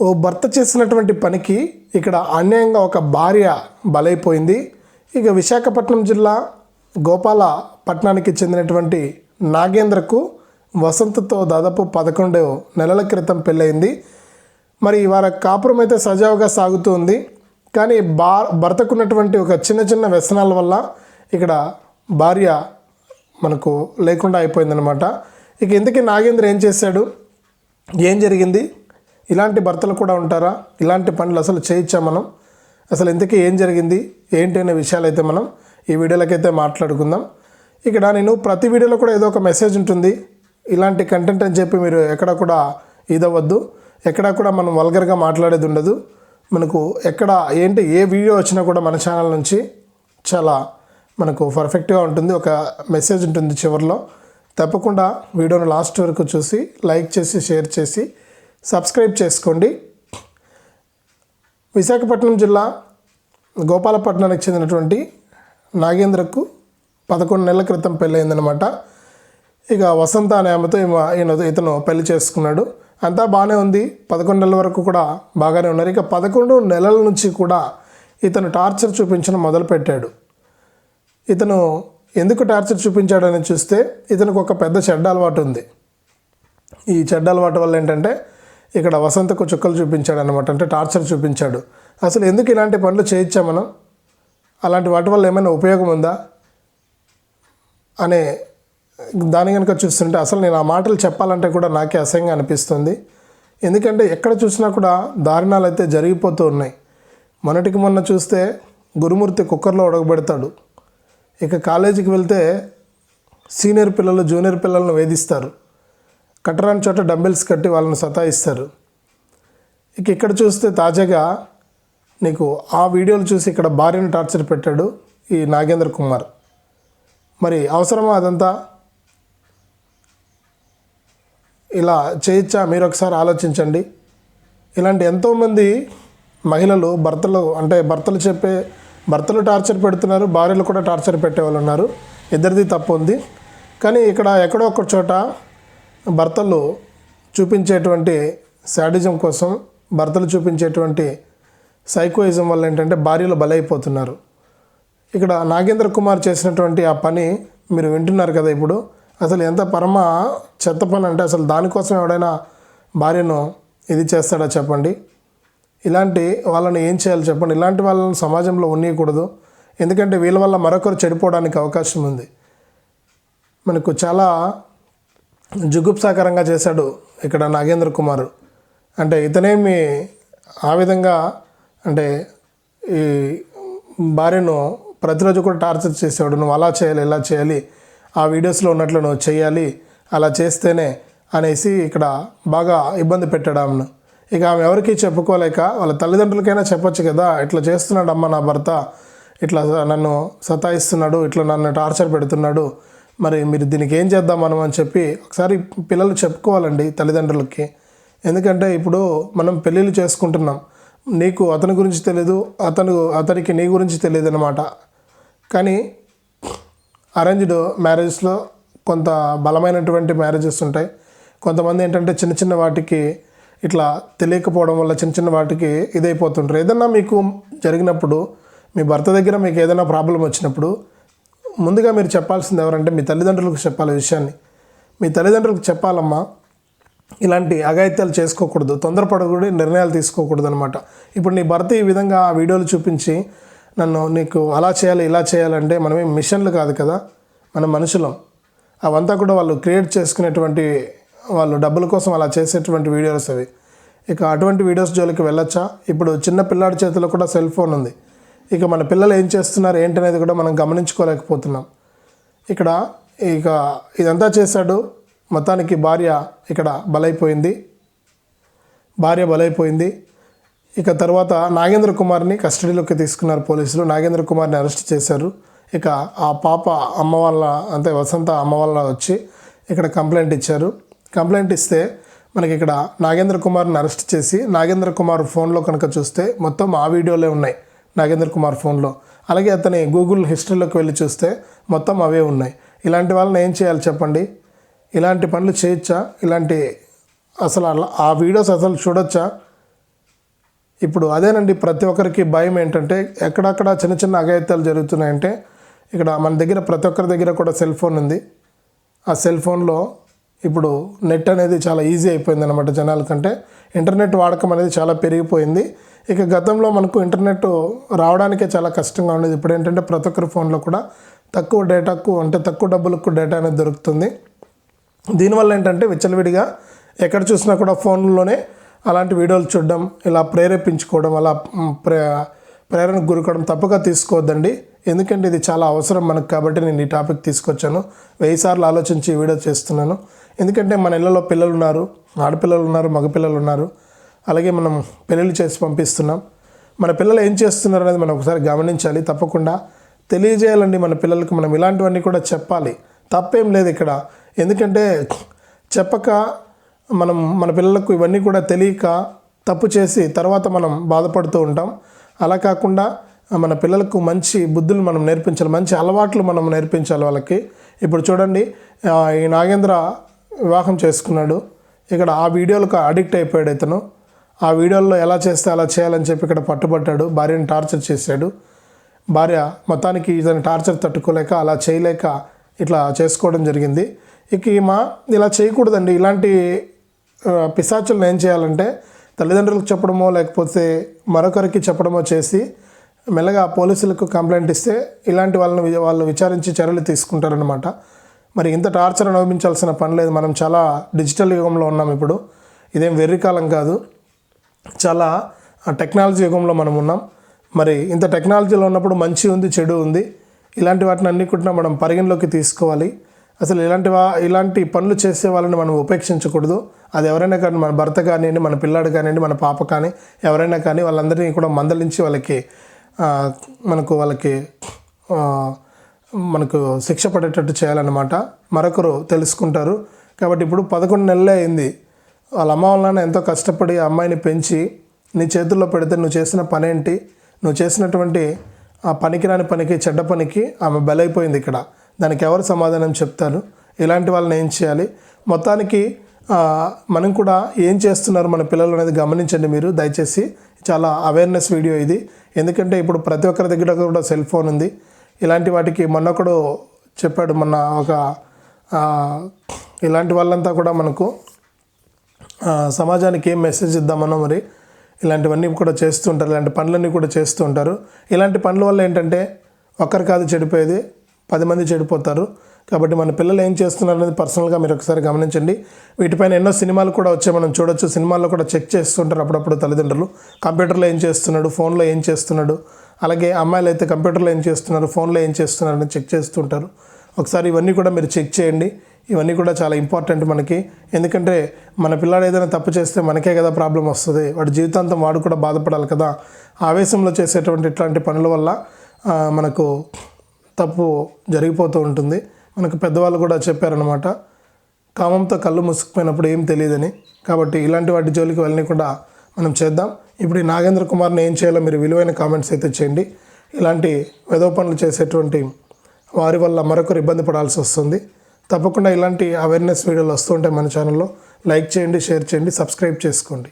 ఓ భర్త చేసినటువంటి పనికి ఇక్కడ అన్యాయంగా ఒక భార్య బలైపోయింది. ఇక విశాఖపట్నం జిల్లా గోపాల పట్టణానికి చెందినటువంటి నాగేంద్రకు వసంతతో దాదాపు పదకొండు నెలల క్రితం పెళ్ళయింది. మరి వారి కాపురం అయితే సజావుగా సాగుతుంది కానీ బా భర్తకున్నటువంటి ఒక చిన్న చిన్న వ్యసనాల వల్ల ఇక్కడ భార్య మనకు లేకుండా అయిపోయిందనమాట ఇక ఇంతకీ నాగేంద్ర ఏం చేశాడు? ఏం జరిగింది? ఇలాంటి భర్తలు కూడా ఉంటారా? ఇలాంటి పనులు అసలు చేయొచ్చా మనం? అసలు ఇంతకీ ఏం జరిగింది? ఏంటి అనే విషయాలు అయితే మనం ఈ వీడియోలకైతే మాట్లాడుకుందాం. ఇక్కడ నేను ప్రతి వీడియోలో కూడా ఏదో ఒక మెసేజ్ ఉంటుంది. ఇలాంటి కంటెంట్ అని చెప్పి మీరు ఎక్కడ కూడా ఇదవ్వద్దు. ఎక్కడ కూడా మనం వల్గర్గా మాట్లాడేది ఉండదు. మనకు ఎక్కడ ఏంటి ఏ వీడియో వచ్చినా కూడా మన ఛానల్ నుంచి చాలా మనకు పర్ఫెక్ట్గా ఉంటుంది. ఒక మెసేజ్ ఉంటుంది చివరిలో. తప్పకుండా వీడియోను లాస్ట్ వరకు చూసి లైక్ చేసి షేర్ చేసి సబ్స్క్రైబ్ చేసుకోండి. విశాఖపట్నం జిల్లా గోపాలపట్నానికి చెందినటువంటి నాగేంద్రకు పదకొండు నెలల క్రితం పెళ్ళయిందనమాట ఇక వసంత అనే ఆమెతో ఈయన ఇతను పెళ్ళి చేసుకున్నాడు. అంతా బాగానే ఉంది. పదకొండు నెలల వరకు కూడా బాగానే ఉన్నారు. ఇక పదకొండు నెలల నుంచి కూడా ఇతను టార్చర్ చూపించడం మొదలుపెట్టాడు. ఇతను ఎందుకు టార్చర్ చూపించాడని చూస్తే ఇతనికి ఒక పెద్ద చెడ్డ అలవాటు ఉంది. ఈ చెడ్డ అలవాటు వల్ల ఏంటంటే ఇక్కడ వసంతకు చుక్కలు చూపించాడు అనమాట అంటే టార్చర్ చూపించాడు. అసలు ఎందుకు ఇలాంటి పనులు చేయించా మనం? అలాంటి వాటి వల్ల ఏమైనా ఉపయోగం ఉందా? అనే దాని కనుక చూస్తుంటే అసలు నేను ఆ మాటలు చెప్పాలంటే కూడా నాకే అసహ్యంగా అనిపిస్తుంది. ఎందుకంటే ఎక్కడ చూసినా కూడా దారుణాలు అయితే జరిగిపోతూ ఉన్నాయి. మొన్నటికి మొన్న చూస్తే గురుమూర్తి కుక్కర్లో ఉడకబెడతాడు. ఇక కాలేజీకి వెళ్తే సీనియర్ పిల్లలు జూనియర్ పిల్లలను వేధిస్తారు. కట్టరాని చోట డంబెల్స్ కట్టి వాళ్ళని సతాయిస్తారు. ఇక ఇక్కడ చూస్తే తాజాగా నీకు ఆ వీడియోలు చూసి ఇక్కడ భార్యను టార్చర్ పెట్టాడు ఈ నాగేంద్ర కుమార్. మరి అవసరమా అదంతా? ఇలా చేయొచ్చా మీరు ఒకసారి ఆలోచించండి. ఇలాంటి ఎంతోమంది మహిళలు భర్తలు అంటే భర్తలు చెప్పే భర్తలు టార్చర్ పెడుతున్నారు భార్యలు కూడా టార్చర్ పెట్టేవాళ్ళు ఉన్నారు. ఇద్దరిది తప్పు ఉంది. కానీ ఇక్కడ ఎక్కడో ఒక చోట భర్తలు చూపించేటువంటి శాడిజం కోసం భర్తలు చూపించేటువంటి సైకోయిజం వల్ల ఏంటంటే భార్యలు బలైపోతున్నారు. ఇక్కడ నాగేంద్ర కుమార్ చేసినటువంటి ఆ పని మీరు వింటున్నారు కదా ఇప్పుడు. అసలు ఎంత పరమ చెత్త పని అంటే అసలు దానికోసం ఎవడైనా భార్యను ఇది చేస్తాడా చెప్పండి. ఇలాంటి వాళ్ళని ఏం చేయాలి చెప్పండి. ఇలాంటి వాళ్ళని సమాజంలో ఉండకూడదు ఎందుకంటే వీళ్ళ వల్ల మరొకరు చెడిపోవడానికి అవకాశం ఉంది. మనకు చాలా జుగుప్సాకరంగా చేశాడు ఇక్కడ నాగేంద్ర కుమార్. అంటే ఇతనేమి ఆ విధంగా అంటే ఈ భార్యను ప్రతిరోజు కూడా టార్చర్ చేసేవాడు. నువ్వు అలా చేయాలి ఇలా చేయాలి. ఆ వీడియోస్లో ఉన్నట్లు నువ్వు చేయాలి అలా చేస్తేనే అనేసి ఇక్కడ బాగా ఇబ్బంది పెట్టాడు ఆమెను. ఇక ఆమె ఎవరికి చెప్పుకోలేక వాళ్ళ తల్లిదండ్రులకైనా చెప్పొచ్చు కదా ఇట్లా చేస్తున్నాడు అమ్మ నా భర్త ఇట్లా నన్ను సతాయిస్తున్నాడు ఇట్లా నన్ను టార్చర్ పెడుతున్నాడు మరి మీరు దీనికి ఏం చేద్దాం మనం అని చెప్పి ఒకసారి పిల్లలు చెప్పుకోవాలండి తల్లిదండ్రులకి. ఎందుకంటే ఇప్పుడు మనం పెళ్ళిళ్ళు చేసుకుంటున్నాం. నీకు అతని గురించి తెలియదు అతను అతనికి నీ గురించి తెలియదు అనమాట కానీ అరేంజ్డ్ మ్యారేజ్లో కొంత బలమైనటువంటి మ్యారేజెస్ ఉంటాయి. కొంతమంది ఏంటంటే చిన్న చిన్న వాటికి ఇట్లా తెలియకపోవడం వల్ల చిన్న చిన్న వాటికి ఇదైపోతుంటారు ఏదన్నా మీకు జరిగినప్పుడు మీ భర్త దగ్గర మీకు ఏదైనా ప్రాబ్లం వచ్చినప్పుడు ముందుగా మీరు చెప్పాల్సింది ఎవరంటే మీ తల్లిదండ్రులకు చెప్పాలి విషయాన్ని. మీ తల్లిదండ్రులకు చెప్పాలమ్మా. ఇలాంటి అగాయిత్యాలు చేసుకోకూడదు. తొందరపడకూడదు నిర్ణయాలు తీసుకోకూడదు అనమాట ఇప్పుడు నీ భర్త ఈ విధంగా ఆ వీడియోలు చూపించి నన్ను నీకు అలా చేయాలి ఇలా చేయాలంటే మనమే మిషన్లు కాదు కదా. మన మనుషులం. అవంతా కూడా వాళ్ళు క్రియేట్ చేసుకునేటువంటి వాళ్ళు డబ్బుల కోసం అలా చేసేటువంటి వీడియోస్ అవి. ఇక అటువంటి వీడియోస్ జోలికి వెళ్ళొచ్చా? ఇప్పుడు చిన్న పిల్లాడి చేతిలో కూడా సెల్ ఫోన్ ఉంది. ఇక మన పిల్లలు ఏం చేస్తున్నారు ఏంటనేది కూడా మనం గమనించుకోలేకపోతున్నాం. ఇక్కడ ఇక ఇదంతా చేశాడు. మొత్తానికి భార్య ఇక్కడ బలైపోయింది. భార్య బలైపోయింది. ఇక తర్వాత నాగేంద్ర కుమార్ని కస్టడీలోకి తీసుకున్నారు పోలీసులు. నాగేంద్ర కుమార్ని అరెస్ట్ చేశారు. ఇక ఆ పాప అమ్మ వాళ్ళ అంటే వసంత అమ్మ వాళ్ళ వచ్చి ఇక్కడ కంప్లైంట్ ఇచ్చారు. కంప్లైంట్ ఇస్తే మనకి ఇక్కడ నాగేంద్ర కుమార్ని అరెస్ట్ చేసి నాగేంద్ర కుమార్ ఫోన్లో కనుక చూస్తే మొత్తం ఆ వీడియోలే ఉన్నాయి. నాగేంద్ర కుమార్ ఫోన్లో. అలాగే అతని గూగుల్ హిస్టరీలోకి వెళ్ళి చూస్తే మొత్తం అవే ఉన్నాయి. ఇలాంటి వాళ్ళని ఏం చేయాలి చెప్పండి? ఇలాంటి పనులు చేయొచ్చా? ఇలాంటి అసలు అలా ఆ వీడియోస్ అసలు చూడొచ్చా? ఇప్పుడు అదేనండి ప్రతి ఒక్కరికి భయం ఏంటంటే ఎక్కడక్కడ చిన్న చిన్న అఘాయిత్యాలు జరుగుతున్నాయంటే ఇక్కడ మన దగ్గర ప్రతి ఒక్కరి దగ్గర కూడా సెల్ ఫోన్ ఉంది. ఆ సెల్ ఫోన్లో ఇప్పుడు నెట్ అనేది చాలా ఈజీ అయిపోయింది అనమాట జనాల కంటే. ఇంటర్నెట్ వాడకం అనేది చాలా పెరిగిపోయింది. ఇక గతంలో మనకు ఇంటర్నెట్ రావడానికే చాలా కష్టంగా ఉండేది. ఇప్పుడు ఏంటంటే ప్రతి ఒక్కరి ఫోన్లో కూడా తక్కువ డేటాకు అంటే తక్కువ డబ్బులకు డేటా అనేది దొరుకుతుంది. దీనివల్ల ఏంటంటే విచ్చలవిడిగా ఎక్కడ చూసినా కూడా ఫోన్లోనే అలాంటి వీడియోలు చూడడం ఇలా ప్రేరేపించుకోవడం అలా ప్రే ప్రేరణకు గురుకోవడం తప్పక తీసుకోవద్దండి. ఎందుకంటే ఇది చాలా అవసరం మనకు కాబట్టి నేను ఈ టాపిక్ తీసుకొచ్చాను. వెయ్యి సార్లు ఆలోచించి ఈ వీడియో చేస్తున్నాను. ఎందుకంటే మన ఇళ్ళలో పిల్లలు ఉన్నారు ఆడపిల్లలు ఉన్నారు మగపిల్లలు ఉన్నారు. అలాగే మనం పెళ్ళిళ్ళు చేసి పంపిస్తున్నాం. మన పిల్లలు ఏం చేస్తున్నారు అనేది మనం ఒకసారి గమనించాలి. తప్పకుండా తెలియజేయాలండి మన పిల్లలకు మనం ఇలాంటివన్నీ కూడా చెప్పాలి. తప్పేం లేదు ఇక్కడ. ఎందుకంటే చెప్పక మనం మన పిల్లలకు ఇవన్నీ కూడా తెలియక తప్పు చేసి తర్వాత మనం బాధపడుతూ ఉంటాం. అలా కాకుండా మన పిల్లలకు మంచి బుద్ధులు మనం నేర్పించాలి. మంచి అలవాట్లు మనం నేర్పించాలి వాళ్ళకి. ఇప్పుడు చూడండి ఈ నాగేంద్ర వివాహం చేసుకున్నాడు. ఇక్కడ ఆ వీడియోలకు అడిక్ట్ అయిపోయాడు ఇతను. ఆ వీడియోల్లో ఎలా చేస్తే అలా చేయాలని చెప్పి ఇక్కడ పట్టుబట్టాడు. భార్యను టార్చర్ చేశాడు. భార్య మొత్తానికి ఇతని టార్చర్ తట్టుకోలేక అలా చేయలేక ఇట్లా చేసుకోవడం జరిగింది. ఇక ఈమె ఇలా చేయకూడదండి. ఇలాంటి పిశాచులను ఏం చేయాలంటే తల్లిదండ్రులకు చెప్పడమో లేకపోతే మరొకరికి చెప్పడమో చేసి మెల్లగా పోలీసులకు కంప్లైంట్ ఇస్తే ఇలాంటి వాళ్ళని వాళ్ళు విచారించి చర్యలు తీసుకుంటారనమాట మరి ఇంత టార్చర్ అనుభవించాల్సిన పని లేదు. మనం చాలా డిజిటల్ యుగంలో ఉన్నాం ఇప్పుడు. ఇదేం వెర్రికాలం కాదు. చాలా టెక్నాలజీ యుగంలో మనం ఉన్నాం. మరి ఇంత టెక్నాలజీలో ఉన్నప్పుడు మంచి ఉంది చెడు ఉంది. ఇలాంటి వాటిని అన్ని కూడా మనం పరిగణలోకి తీసుకోవాలి. అసలు ఇలాంటి వా ఇలాంటి పనులు చేసే వాళ్ళని మనం ఉపేక్షించకూడదు. అది ఎవరైనా కానీ మన భర్త కానివ్వండి మన పిల్లాడు కానివ్వండి మన పాప కానీ ఎవరైనా కానీ వాళ్ళందరినీ కూడా మందలించి వాళ్ళకి మనకు వాళ్ళకి మనకు శిక్ష పడేటట్టు చేయాలన్నమాట. మరొకరు తెలుసుకుంటారు. కాబట్టి ఇప్పుడు పదకొండు నెలలే అయింది. వాళ్ళ అమ్మ వాళ్ళని ఎంతో కష్టపడి ఆ అమ్మాయిని పెంచి నీ చేతుల్లో పెడితే నువ్వు చేసిన పని ఏంటి నువ్వు చేసినటువంటి ఆ పనికిరాని పనికి చెడ్డ పనికి ఆమె బలైపోయింది ఇక్కడ. దానికి ఎవరు సమాధానం చెప్తారు? ఇలాంటి వాళ్ళని ఏం చేయాలి? మొత్తానికి మనం కూడా ఏం చేస్తున్నారు మన పిల్లలు అనేది గమనించండి మీరు. దయచేసి చాలా అవేర్నెస్ వీడియో ఇది. ఎందుకంటే ఇప్పుడు ప్రతి ఒక్కరి దగ్గర కూడా సెల్ ఫోన్ ఉంది. ఇలాంటి వాటికి మొన్నొకడు చెప్పాడు మొన్న ఒక ఇలాంటి వాళ్ళంతా కూడా మనకు సమాజానికి ఏం మెసేజ్ ఇద్దామన్నా మరి ఇలాంటివన్నీ కూడా చేస్తూ ఉంటారు ఇలాంటి పనులన్నీ కూడా చేస్తూ ఉంటారు ఇలాంటి పనుల వల్ల ఏంటంటే ఒక్కరు కాదు చెడిపోయేది పది మంది చెడిపోతారు. కాబట్టి మన పిల్లలు ఏం చేస్తున్నారు అనేది పర్సనల్గా మీరు ఒకసారి గమనించండి. వీటిపైన ఎన్నో సినిమాలు కూడా వచ్చాయి మనం చూడొచ్చు. సినిమాల్లో కూడా చెక్ చేస్తుంటారు అప్పుడప్పుడు తల్లిదండ్రులు. కంప్యూటర్లో ఏం చేస్తున్నాడు ఫోన్లో ఏం చేస్తున్నాడు అలాగే అమ్మాయిలు అయితే కంప్యూటర్లో ఏం చేస్తున్నారు ఫోన్లో ఏం చేస్తున్నారు అని చెక్ చేస్తుంటారు. ఒకసారి ఇవన్నీ కూడా మీరు చెక్ చేయండి. ఇవన్నీ కూడా చాలా ఇంపార్టెంట్ మనకి. ఎందుకంటే మన పిల్లాడు ఏదైనా తప్పు చేస్తే మనకే కదా ప్రాబ్లం వస్తుంది. వాడి జీవితాంతం వాడు కూడా బాధపడాలి కదా. ఆవేశంలో చేసేటువంటి ఇట్లాంటి పనుల వల్ల మనకు తప్పు జరిగిపోతూ ఉంటుంది. మనకు పెద్దవాళ్ళు కూడా చెప్పారనమాట కామంతో కళ్ళు మూసుకుపోయినప్పుడు ఏం తెలియదని. కాబట్టి ఇలాంటి వాటి జోలికి వెళ్ళని కూడా మనం చేద్దాం. ఇప్పుడు ఈ నాగేంద్ర కుమార్ని ఏం చేయాలో మీరు విలువైన కామెంట్స్ అయితే చేయండి. ఇలాంటి వెధవ పనులు చేసేటువంటి వారి వల్ల మరొకరు ఇబ్బంది పడాల్సి వస్తుంది. తప్పకుండా ఇలాంటి అవేర్నెస్ వీడియోలు వస్తుంటాయి మన ఛానల్లో లైక్ చేయండి షేర్ చేయండి సబ్స్క్రైబ్ చేసుకోండి.